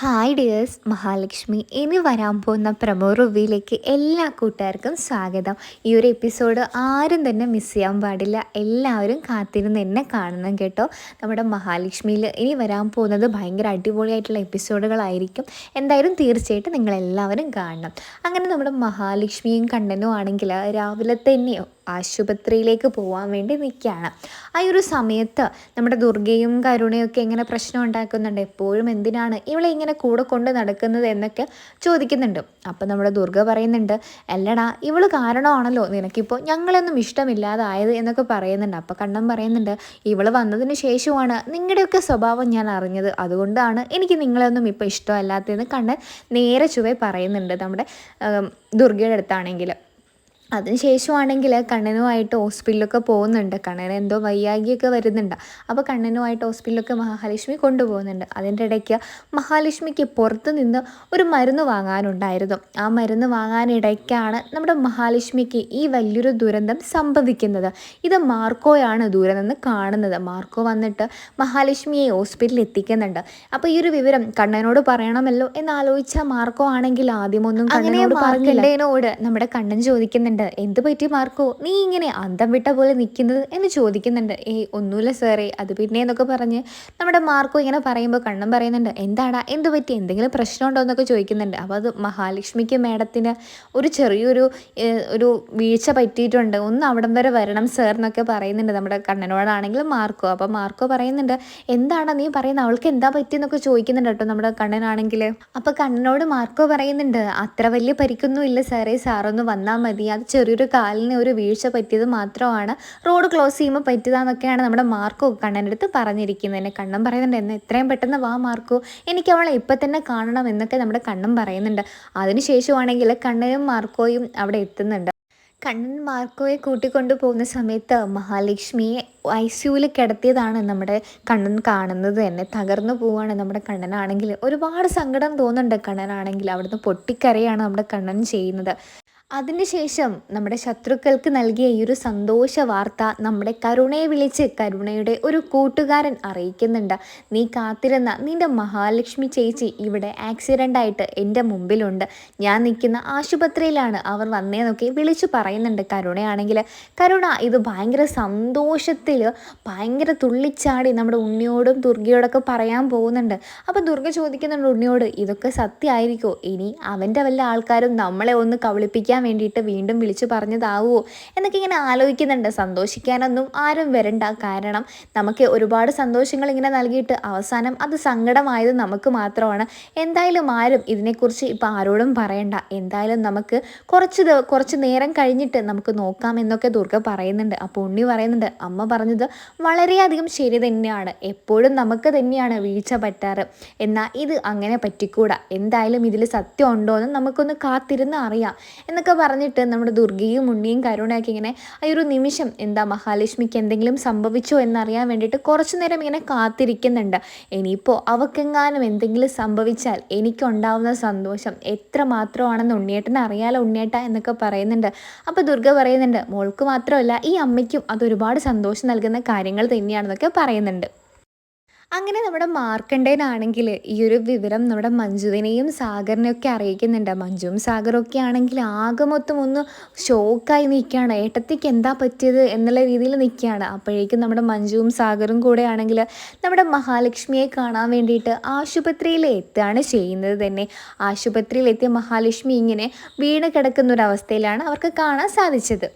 Hi dears Mahalakshmi. ഇനി വരാൻ പോകുന്ന പ്രമോ റിവ്യൂയിലേക്ക് എല്ലാ കൂട്ടുകാർക്കും സ്വാഗതം. ഈ ഒരു എപ്പിസോഡ് ആരും തന്നെ മിസ് ചെയ്യാൻ പാടില്ല. എല്ലാവരും കാത്തിരുന്ന് എന്നെ കാണണം കേട്ടോ. നമ്മുടെ മഹാലക്ഷ്മിയിൽ ഇനി വരാൻ പോകുന്നത് ഭയങ്കര അടിപൊളിയായിട്ടുള്ള എപ്പിസോഡുകളായിരിക്കും എന്തായാലും തീർച്ചയായിട്ടും നിങ്ങളെല്ലാവരും കാണണം. അങ്ങനെ നമ്മുടെ മഹാലക്ഷ്മിയും കണ്ണനും ആണെങ്കിൽ രാവിലെ തന്നെയോ ആശുപത്രിയിലേക്ക് പോകാൻ വേണ്ടി നിൽക്കുകയാണ്. ആ ഒരു സമയത്ത് നമ്മുടെ ദുർഗയും കരുണയും ഒക്കെ ഇങ്ങനെ പ്രശ്നം ഉണ്ടാക്കുന്നുണ്ട്? എപ്പോഴും എന്തിനാണ് ഇവളെ ഇങ്ങനെ കൂടെ കൊണ്ട് നടക്കുന്നത് എന്നൊക്കെ ചോദിക്കുന്നുണ്ട്. അപ്പം നമ്മുടെ ദുർഗ പറയുന്നുണ്ട് അല്ലടാ ഇവൾ കാരണമാണല്ലോ നിനക്കിപ്പോൾ ഞങ്ങളൊന്നും ഇഷ്ടമില്ലാതായത് എന്നൊക്കെ പറയുന്നുണ്ട്. അപ്പോൾ കണ്ണൻ പറയുന്നുണ്ട് ഇവൾ വന്നതിന് ശേഷമാണ് നിങ്ങളുടെയൊക്കെ സ്വഭാവം ഞാൻ അറിഞ്ഞത്. അതുകൊണ്ടാണ് എനിക്ക് നിങ്ങളൊന്നും ഇപ്പോൾ ഇഷ്ടമല്ലാത്തതെന്ന് കണ്ണൻ നേരെ ചുവേ പറയുന്നുണ്ട് നമ്മുടെ ദുർഗയുടെ അടുത്താണെങ്കിൽ. അതിനുശേഷമാണെങ്കിൽ കണ്ണനുമായിട്ട് ഹോസ്പിറ്റലിലൊക്കെ പോകുന്നുണ്ട്. കണ്ണന് എന്തോ വയ്യാകിയൊക്കെ വരുന്നുണ്ട്. അപ്പോൾ കണ്ണനുമായിട്ട് ഹോസ്പിറ്റലിലൊക്കെ മഹാലക്ഷ്മി കൊണ്ടുപോകുന്നുണ്ട്. അതിന്റെ ഇടയ്ക്ക് മഹാലക്ഷ്മിക്ക് പുറത്ത് നിന്ന് ഒരു മരുന്ന് വാങ്ങാനുണ്ടായിരുന്നു. ആ മരുന്ന് വാങ്ങാനിടയ്ക്കാണ് നമ്മുടെ മഹാലക്ഷ്മിക്ക് ഈ വലിയൊരു ദുരന്തം സംഭവിക്കുന്നത്. ഇത് മാർക്കോയാണ് ദൂരെ നിന്ന് കാണുന്നത്. മാർക്കോ വന്നിട്ട് മഹാലക്ഷ്മിയെ ഹോസ്പിറ്റലിൽ എത്തിക്കുന്നുണ്ട്. അപ്പോൾ ഈ ഒരു വിവരം കണ്ണനോട് പറയണമല്ലോ എന്നാലോചിച്ച മാർക്കോ ആണെങ്കിൽ ആദ്യമൊന്നും കണ്ണനോട് പറഞ്ഞില്ലേനോട് നമ്മുടെ കണ്ണൻ ചോദിക്കുന്നുണ്ട്. ചോദിക്കുന്നുണ്ട്. എന്ത് പറ്റി മാർക്കോ? നീ ഇങ്ങനെ അന്തം വിട്ട പോലെ നിൽക്കുന്നത്? എന്ന് ചോദിക്കുന്നുണ്ട്. ഏയ് ഒന്നുമില്ല സാറേ. അത് പിന്നെ എന്നൊക്കെ പറഞ്ഞ് നമ്മുടെ മാർക്കോ ഇങ്ങനെ പറയുമ്പോൾ കണ്ണം പറയുന്നുണ്ട്. എന്താടാ? എന്ത് പറ്റി? എന്തെങ്കിലും പ്രശ്നമുണ്ടോ? എന്നൊക്കെ ചോദിക്കുന്നുണ്ട്. അപ്പോൾ അത് മഹാലക്ഷ്മിക്ക് മേഡത്തിന് ഒരു ചെറിയൊരു ഒരു വീഴ്ച പറ്റിയിട്ടുണ്ട്. ഒന്ന് അവിടം വരെ വരണം സാർ എന്നൊക്കെ പറയുന്നുണ്ട് നമ്മുടെ കണ്ണനോടാണെങ്കിലും മാർക്കോ. അപ്പോൾ മാർക്കോ പറയുന്നുണ്ട്. എന്താണ് നീ പറയുന്നത്? അവൾക്ക് എന്താ പറ്റിയെന്നൊക്കെ ചോദിക്കുന്നുണ്ട് കേട്ടോ നമ്മുടെ കണ്ണനാണെങ്കിൽ. അപ്പോൾ കണ്ണനോട് മാർക്കോ പറയുന്നുണ്ട്. അത്ര വലിയ പരിക്കൊന്നും ഇല്ല സാറേ. സാറൊന്ന് വന്നാൽ മതി. അത് ചെറിയൊരു കാലിന് ഒരു വീഴ്ച പറ്റിയത് മാത്രമാണ്. റോഡ് ക്ലോസ് ചെയ്യുമ്പോൾ പറ്റിയതാന്നൊക്കെയാണ് നമ്മുടെ മാർക്കോ കണ്ണന്റെ അടുത്ത് പറഞ്ഞിരിക്കുന്നത്. എന്നെ കണ്ണൻ പറയുന്നുണ്ട് എന്നെ എത്രയും പെട്ടെന്ന് വാ മാർക്കോ. എനിക്ക് അവളെ ഇപ്പം തന്നെ കാണണം എന്നൊക്കെ നമ്മുടെ കണ്ണൻ പറയുന്നുണ്ട്. അതിനുശേഷമാണെങ്കിൽ കണ്ണനും മാർക്കോയും അവിടെ എത്തുന്നുണ്ട്. കണ്ണൻ മാർക്കോയെ കൂട്ടിക്കൊണ്ടു പോകുന്ന സമയത്ത് മഹാലക്ഷ്മിയെ ഐ സിയുവിൽ കിടത്തിയതാണ് നമ്മുടെ കണ്ണൻ കാണുന്നത് തന്നെ. തകർന്നു പോവാണ് നമ്മുടെ കണ്ണനാണെങ്കിൽ. ഒരുപാട് സങ്കടം തോന്നുന്നുണ്ട് കണ്ണനാണെങ്കിൽ. അവിടുന്ന് പൊട്ടിക്കരയാണ് നമ്മുടെ കണ്ണൻ ചെയ്യുന്നത്. അതിനുശേഷം നമ്മുടെ ശത്രുക്കൾക്ക് നൽകിയ ഈ ഒരു സന്തോഷ വാർത്ത നമ്മുടെ കരുണയെ വിളിച്ച് കരുണയുടെ ഒരു കൂട്ടുകാരൻ അറിയിക്കുന്നുണ്ട്. നീ കാത്തിരുന്ന നിന്റെ മഹാലക്ഷ്മി ചേച്ചി ഇവിടെ ആക്സിഡന്റ് ആയിട്ട് എന്റെ മുമ്പിലുണ്ട്. ഞാൻ നിൽക്കുന്ന ആശുപത്രിയിലാണ് അവർ വന്നേന്നൊക്കെ വിളിച്ചു പറയുന്നുണ്ട് കരുണയാണെങ്കിൽ കരുണ ഇത് ഭയങ്കര സന്തോഷത്തിൽ ഭയങ്കര തുള്ളിച്ചാടി നമ്മുടെ ഉണ്ണിയോടും ദുർഗയോടൊക്കെ പറയാൻ പോകുന്നുണ്ട്. അപ്പോൾ ദുർഗ ചോദിക്കുന്നുണ്ട് ഉണ്ണിയോട് ഇതൊക്കെ സത്യമായിരിക്കുമോ ഇനി അവന്റെ വല്ല ആൾക്കാരും നമ്മളെ ഒന്ന് കബളിപ്പിക്കാൻ സന്തോഷിക്കാൻ വേണ്ടിയിട്ട് വീണ്ടും വിളിച്ചു പറഞ്ഞതാവുമോ എന്നൊക്കെ ഇങ്ങനെ ആലോചിക്കുന്നുണ്ട്. സന്തോഷിക്കാനൊന്നും ആരും വരണ്ട. കാരണം നമുക്ക് ഒരുപാട് സന്തോഷങ്ങൾ ഇങ്ങനെ നൽകിയിട്ട് അവസാനം അത് സങ്കടമായത് നമുക്ക് മാത്രമാണ്. എന്തായാലും ആരും ഇതിനെക്കുറിച്ച് ഇപ്പോൾ ആരോടും പറയണ്ട. എന്തായാലും നമുക്ക് കുറച്ച് കുറച്ച് നേരം കഴിഞ്ഞിട്ട് നമുക്ക് നോക്കാം എന്നൊക്കെ ദുർഗ പറയുന്നുണ്ട്. അപ്പോൾ ഉണ്ണി പറയുന്നുണ്ട് അമ്മ പറഞ്ഞത് വളരെയധികം ശരി തന്നെയാണ്. എപ്പോഴും നമുക്ക് തന്നെയാണ് വീഴ്ച പറ്റാറ്. എന്നാൽ ഇത് അങ്ങനെ പറ്റിക്കൂടാ. എന്തായാലും ഇതിൽ സത്യം ഉണ്ടോ എന്ന് നമുക്കൊന്ന് കാത്തിരുന്ന് അറിയാം. എന്നൊക്കെ എന്നൊക്കെ പറഞ്ഞിട്ട് നമ്മുടെ ദുർഗയും ഉണ്ണിയും കരുണയൊക്കെ ഇങ്ങനെ ആ ഒരു നിമിഷം എന്താ മഹാലക്ഷ്മിക്ക് എന്തെങ്കിലും സംഭവിച്ചോ എന്നറിയാൻ വേണ്ടിയിട്ട് കുറച്ചു നേരം ഇങ്ങനെ കാത്തിരിക്കുന്നുണ്ട്. ഇനിയിപ്പോൾ അവക്കെങ്ങാനും എന്തെങ്കിലും സംഭവിച്ചാൽ എനിക്കുണ്ടാവുന്ന സന്തോഷം എത്ര മാത്രമാണെന്ന് ഉണ്ണിയേട്ടനെ അറിയാലോ ഉണ്ണിയേട്ട എന്നൊക്കെ പറയുന്നുണ്ട്. അപ്പോൾ ദുർഗ പറയുന്നുണ്ട് മോൾക്ക് മാത്രമല്ല ഈ അമ്മയ്ക്കും അതൊരുപാട് സന്തോഷം നൽകുന്ന കാര്യങ്ങൾ തന്നെയാണെന്നൊക്കെ പറയുന്നുണ്ട്. അങ്ങനെ നമ്മുടെ മാർക്കണ്ടേനാണെങ്കിൽ ഈ ഒരു വിവരം നമ്മുടെ മഞ്ജുവിനെയും സാഗറിനെയൊക്കെ അറിയിക്കുന്നുണ്ട്. മഞ്ജുവും സാഗറും ഒക്കെ ആണെങ്കിൽ ആകെ മൊത്തം ഒന്ന് ഷോക്കായി നിൽക്കുകയാണ്. ഏട്ടത്തിക്ക് എന്താ പറ്റിയത് എന്നുള്ള രീതിയിൽ നിൽക്കുകയാണ്. അപ്പോഴേക്കും നമ്മുടെ മഞ്ജുവും സാഗറും കൂടെ ആണെങ്കിൽ നമ്മുടെ മഹാലക്ഷ്മിയെ കാണാൻ വേണ്ടിയിട്ട് ആശുപത്രിയിൽ എത്തുകയാണ് ചെയ്യുന്നത് തന്നെ. ആശുപത്രിയിൽ എത്തിയ മഹാലക്ഷ്മി ഇങ്ങനെ വീണ് കിടക്കുന്ന ഒരു അവസ്ഥയിലാണ് അവർക്ക് കാണാൻ സാധിച്ചത്.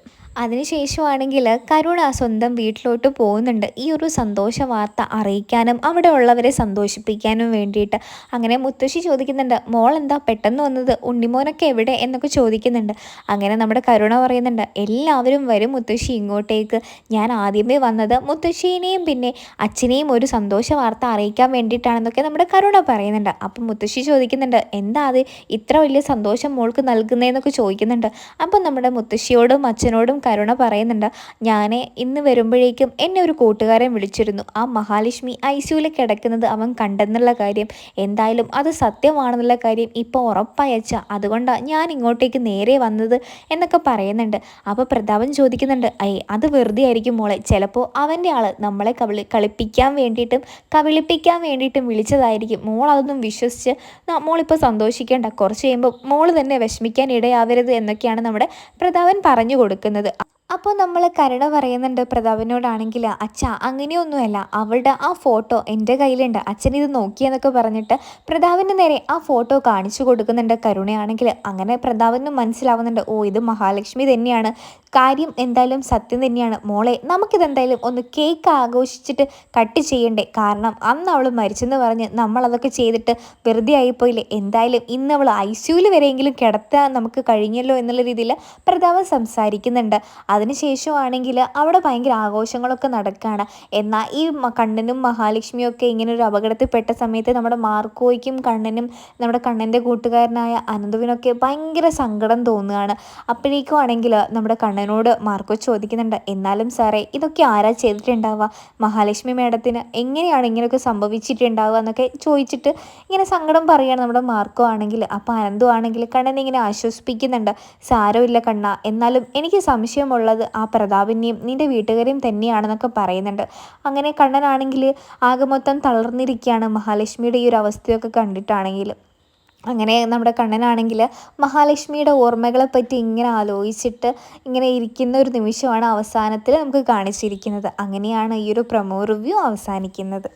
അതിനുശേഷമാണെങ്കിൽ കരുണ സ്വന്തം വീട്ടിലോട്ട് പോകുന്നുണ്ട്. ഈ ഒരു സന്തോഷ വാർത്ത അറിയിക്കാനും അവിടെ ഉള്ളവരെ സന്തോഷിപ്പിക്കാനും വേണ്ടിയിട്ട് അങ്ങനെ മുത്തശ്ശി ചോദിക്കുന്നുണ്ട് മോൾ എന്താ പെട്ടെന്ന് വന്നത്? ഉണ്ണിമോനൊക്കെ എവിടെ? എന്നൊക്കെ ചോദിക്കുന്നുണ്ട്. അങ്ങനെ നമ്മുടെ കരുണ പറയുന്നുണ്ട് എല്ലാവരും വരും മുത്തശ്ശി ഇങ്ങോട്ടേക്ക്. ഞാൻ ആദ്യമേ വന്നത് മുത്തശ്ശീനെയും പിന്നെ അച്ഛനെയും ഒരു സന്തോഷ വാർത്ത അറിയിക്കാൻ വേണ്ടിയിട്ടാണെന്നൊക്കെ നമ്മുടെ കരുണ പറയുന്നുണ്ട്. അപ്പം മുത്തശ്ശി ചോദിക്കുന്നുണ്ട് എന്താ അത്? ഇത്ര വലിയ സന്തോഷം മോൾക്ക് നൽകുന്നതെന്നൊക്കെ ചോദിക്കുന്നുണ്ട്. അപ്പം നമ്മുടെ മുത്തശ്ശിയോടും അച്ഛനോടും കരുണ പറയുന്നുണ്ട്. ഞാൻ ഇന്ന് വരുമ്പോഴേക്കും എന്നെ ഒരു കൂട്ടുകാരൻ വിളിച്ചിരുന്നു. ആ മഹാലക്ഷ്മി ഐ സിയുയിൽ കിടക്കുന്നത് അവൻ കണ്ടെന്നുള്ള കാര്യം. എന്തായാലും അത് സത്യമാണെന്നുള്ള കാര്യം ഇപ്പോൾ ഉറപ്പയച്ച അതുകൊണ്ടാണ് ഞാൻ ഇങ്ങോട്ടേക്ക് നേരെ വന്നത് എന്നൊക്കെ പറയുന്നുണ്ട്. അപ്പോൾ പ്രതാപൻ ചോദിക്കുന്നുണ്ട് ഐ അത് വെറുതെ ആയിരിക്കും മോളെ. ചിലപ്പോൾ അവന്റെ ആൾ നമ്മളെ കവിളി കളിപ്പിക്കാൻ വേണ്ടിയിട്ടും കവിളിപ്പിക്കാൻ വേണ്ടിയിട്ടും വിളിച്ചതായിരിക്കും. മോൾ അതൊന്നും വിശ്വസിച്ച് മോളിപ്പോൾ സന്തോഷിക്കേണ്ട. കുറച്ച് കഴിയുമ്പോൾ മോൾ തന്നെ വിഷമിക്കാൻ ഇടയാവരുത് എന്നൊക്കെയാണ് നമ്മുടെ പ്രതാപൻ പറഞ്ഞു കൊടുക്കുന്നത്. അപ്പോൾ നമ്മൾ കരട പറയുന്നുണ്ട് പ്രതാപനോടാണെങ്കിൽ അച്ഛ അങ്ങനെയൊന്നുമല്ല. അവളുടെ ആ ഫോട്ടോ എന്റെ കയ്യിലുണ്ട്. അച്ഛൻ ഇത് നോക്കിയെന്നൊക്കെ പറഞ്ഞിട്ട് പ്രതാപിന്റെ നേരെ ആ ഫോട്ടോ കാണിച്ചു കൊടുക്കുന്നുണ്ട് കരുണയാണെങ്കിൽ അങ്ങനെ പ്രതാപിന് മനസ്സിലാവുന്നുണ്ട് ഓ ഇത് മഹാലക്ഷ്മി തന്നെയാണ്. കാര്യം എന്തായാലും സത്യം തന്നെയാണ്. മോളെ നമുക്കിതെന്തായാലും ഒന്ന് കേക്ക് ആഘോഷിച്ചിട്ട് കട്ട് ചെയ്യണ്ടേ? കാരണം അന്ന് അവൾ മരിച്ചെന്ന് പറഞ്ഞ് നമ്മളതൊക്കെ ചെയ്തിട്ട് വെറുതെ ആയിപ്പോയില്ലേ? എന്തായാലും ഇന്ന് അവൾ ഐ സിയുയിൽ വരെയെങ്കിലും കിടത്താൻ നമുക്ക് കഴിഞ്ഞല്ലോ എന്നുള്ള രീതിയിൽ പ്രതാപൻ സംസാരിക്കുന്നുണ്ട്. അതിനുശേഷമാണെങ്കിൽ അവിടെ ഭയങ്കര ആഘോഷങ്ങളൊക്കെ നടക്കുകയാണ് എന്നാൽ ഈ കണ്ണനും മഹാലക്ഷ്മിയും ഒക്കെ ഇങ്ങനെ ഒരു അപകടത്തിൽപ്പെട്ട സമയത്ത് നമ്മുടെ മാർക്കോയ്ക്കും കണ്ണനും നമ്മുടെ കണ്ണന്റെ കൂട്ടുകാരനായ അനന്തുവിനൊക്കെ ഭയങ്കര സങ്കടം തോന്നുകയാണ്. അപ്പോഴേക്കും നമ്മുടെ നമ്മുടെ കണ്ണനോട് മാർക്കോ ചോദിക്കുന്നുണ്ട് എന്നാലും സാറേ ഇതൊക്കെ ആരാ ചെയ്തിട്ടുണ്ടാവുക? മഹാലക്ഷ്മി മേഡത്തിന് എങ്ങനെയാണ് ഇങ്ങനെയൊക്കെ സംഭവിച്ചിട്ടുണ്ടാവുക എന്നൊക്കെ ചോദിച്ചിട്ട് ഇങ്ങനെ സങ്കടം പറയുകയാണ് നമ്മുടെ മാർക്കോ ആണെങ്കിൽ. അപ്പോൾ അനന്തു ആണെങ്കിൽ കണ്ണനെ ഇങ്ങനെ ആശ്വസിപ്പിക്കുന്നുണ്ട് സാരമില്ല കണ്ണ എന്നാലും എനിക്ക് സംശയമുള്ളത് ആ പ്രതാപിനെയും നിന്റെ വീട്ടുകാരെയും തന്നെയാണെന്നൊക്കെ പറയുന്നുണ്ട്. അങ്ങനെ കണ്ണനാണെങ്കിൽ ആകെ മൊത്തം തളർന്നിരിക്കുകയാണ് മഹാലക്ഷ്മിയുടെ ഈ ഒരു അവസ്ഥയൊക്കെ കണ്ടിട്ടാണെങ്കിൽ. അങ്ങനെ നമ്മുടെ കണ്ണനാണെങ്കിൽ മഹാലക്ഷ്മിയുടെ ഓർമ്മകളെ പറ്റി ഇങ്ങനെ ആലോചിച്ചിട്ട് ഇങ്ങനെ ഇരിക്കുന്ന ഒരു നിമിഷമാണ് അവസാനത്തിൽ നമുക്ക് കാണിച്ചിരിക്കുന്നത്. അങ്ങനെയാണ് ഈ ഒരു പ്രമോ റിവ്യൂ അവസാനിക്കുന്നത്.